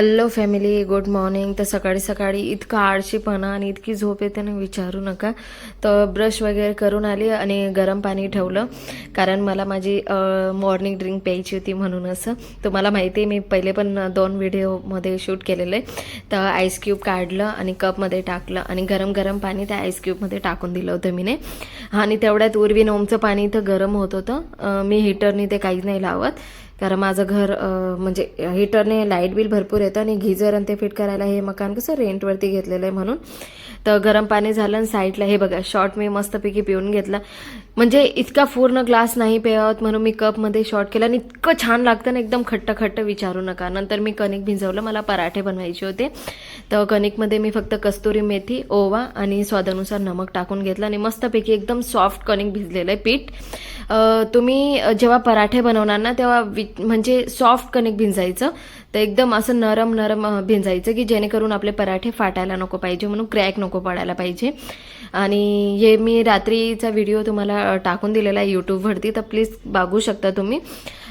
Hello family good morning तर सकाळी सकाळी इतका आळशीपणा आणि इतकी झोप येते ना विचारू नका. तर ब्रश वगैरे करून आली आणि गरम पाणी ठेवलं. कारण मला माझी मॉर्निंग ड्रिंक प्यायची होती म्हणून असं. तुम्हाला माहिती आहे मी पहिले पण दोन व्हिडिओमध्ये शूट केलेलं. आहे तर आईस क्यूब काढलं आणि कपमध्ये टाकलं आणि गरम गरम पाणी त्या आईस क्यूबमध्ये टाकून दिलं होतं मीने. आणि तेवढ्यात उर्वी ओमचं पाणी इथं गरम होत होतं. मी हिटरनी ते काहीच नाही लावत. कारण माझं घर म्हणजे हिटरने लाइट बिल भरपूर येतं आणि गिझर आणि ते फिट करायला हे मकान कसं रेंटवरती घेतलेलं आहे म्हणून. तर गरम पाणी झालं आणि साईडला हे बघा शॉर्ट मी मस्तपैकी पिऊन घेतला. म्हणजे इतका पूर्ण ग्लास नाही प्यावत म्हणून मी कपमध्ये शॉर्ट केला आणि इतकं छान लागतं ना एकदम खट्ट खट्ट विचारू नका. नंतर मी कणिक भिजवलं मला पराठे बनवायचे होते. तर कणिकमध्ये मी फक्त कस्तुरी मेथी ओवा आणि स्वादानुसार नमक टाकून घेतलं आणि मस्तपैकी एकदम सॉफ्ट कणिक भिजलेलं आहे पीठ. तुम्ही जेव्हा पराठे बनवणार ना तेव्हा वि म्हणजे सॉफ्ट कणिक भिंजायचं. तर एकदम असं नरम नरम भिंजायचं की जेणेकरून आपले पराठे फाटायला नको पाहिजे म्हणून क्रॅक नको पडायला पाहिजे. आणि हे मी रात्रीचा व्हिडिओ तुम्हाला टाकून दिलेला आहे यूट्यूबवरती तर प्लीज बघू शकता तुम्ही.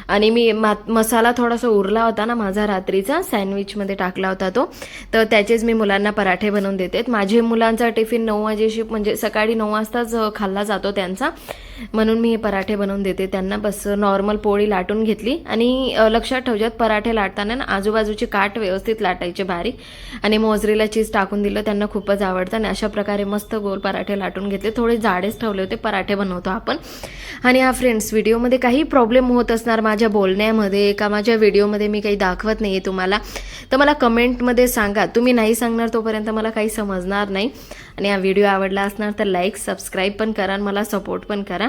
आणि मी मा मसाला थोडासा उरला होता ना माझा रात्रीचा सँडविचमध्ये टाकला होता तो. तर त्याचेच मी मुलांना पराठे बनवून देते. माझे मुलांचा टिफिन नऊ वाजेशी म्हणजे सकाळी नऊ वाजताच खाल्ला जातो त्यांचा. म्हणून मी हे पराठे बनवून देते. त्यांना बस नॉर्मल पोळी लाटून घेतली आणि लक्षात ठेवच्यात पराठे लाटताना ना आजूबाजूची काठ व्यवस्थित लाटायचे बारीक. आणि मोजरीला चीज टाकून दिलं त्यांना खूपच आवडतं. आणि अशा प्रकारे मस्त गोल पराठे लाटून घेतले. थोडे जाडेच ठेवले होते पराठे बनवतो आपण. आणि हा फ्रेंड्स व्हिडिओमध्ये काही प्रॉब्लेम होत असणार माझ्या बोलण्यामध्ये का माझ्या व्हिडिओमध्ये मी काही दाखवत नाही आहे तुम्हाला. तर मला कमेंटमध्ये सांगा. तुम्ही नाही सांगणार तोपर्यंत मला काही समजणार नाही. आणि हा व्हिडिओ आवडला असणार तर लाईक सबस्क्राईब पण करा मला सपोर्ट पण करा.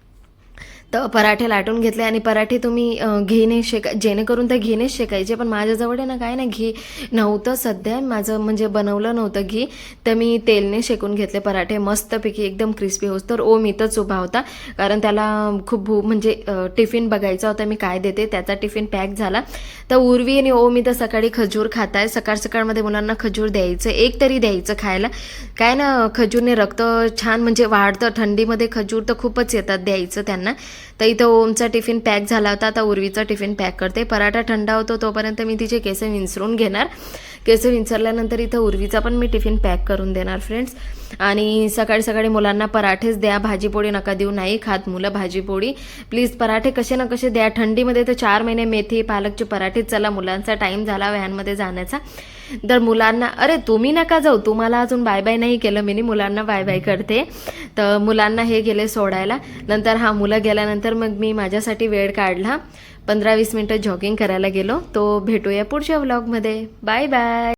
तर पराठे लाटून घेतले आणि पराठे तुम्ही घेणे शेका जेणेकरून ते घेणेच शेकायचे. पण माझ्याजवळ आहे ना काय ना घी नव्हतं सध्या. माझं म्हणजे बनवलं नव्हतं घी. तर मी तेलने शेकून घेतले पराठे. मस्तपैकी एकदम क्रिस्पी होत. तर ओम इथंच उभा होता. कारण त्याला खूप भू म्हणजे टिफिन बघायचा होता मी काय देते. त्याचा टिफिन पॅक झाला. तर उर्वी आणि ओम इथं सकाळी खजूर खात आहे सकाळ सकाळमध्ये मुलांना खजूर द्यायचं. एक तरी द्यायचं खायला. काय ना खजूरने रक्त छान म्हणजे वाढतं. थंडीमध्ये खजूर तर खूपच येतात द्यायचं त्यांना. तर इथं ओमचा टिफिन पॅक झाला होता. आता उर्वीचा टिफिन पॅक करते. पराठा थंडा होतो तोपर्यंत मी तिचे केस विंचरून घेणार. केस विंचरल्यानंतर इथं उर्वीचा पण मी टिफिन पॅक करून देणार फ्रेंड्स आणि सकाळी सकाळी मुलांना पराठेच द्या. भाजीपोळी नका देऊ नाही खात मुलं भाजीपोळी. प्लीज पराठे कसे ना कसे द्या. थंडीमध्ये तर चार महिने मेथी पालकचे पराठेच चला मुलांचा. टाईम झाला व्हॅनमध्ये जाण्याचा. तर मुलांना अरे तुम्ही नका जाऊ तुम्हाला अजून बाय बाय नाही केलं मी मुलांना बाय बाय करते. तर मुलांना हे गेले सोडायला. नंतर हा मुलं गेल्यानंतर मग मी माझ्यासाठी वेळ काढला. पंधरा वीस मिनटं जॉगिंग करायला गेलो. तो भेटूया पुढच्या व्लॉगमध्ये बाय बाय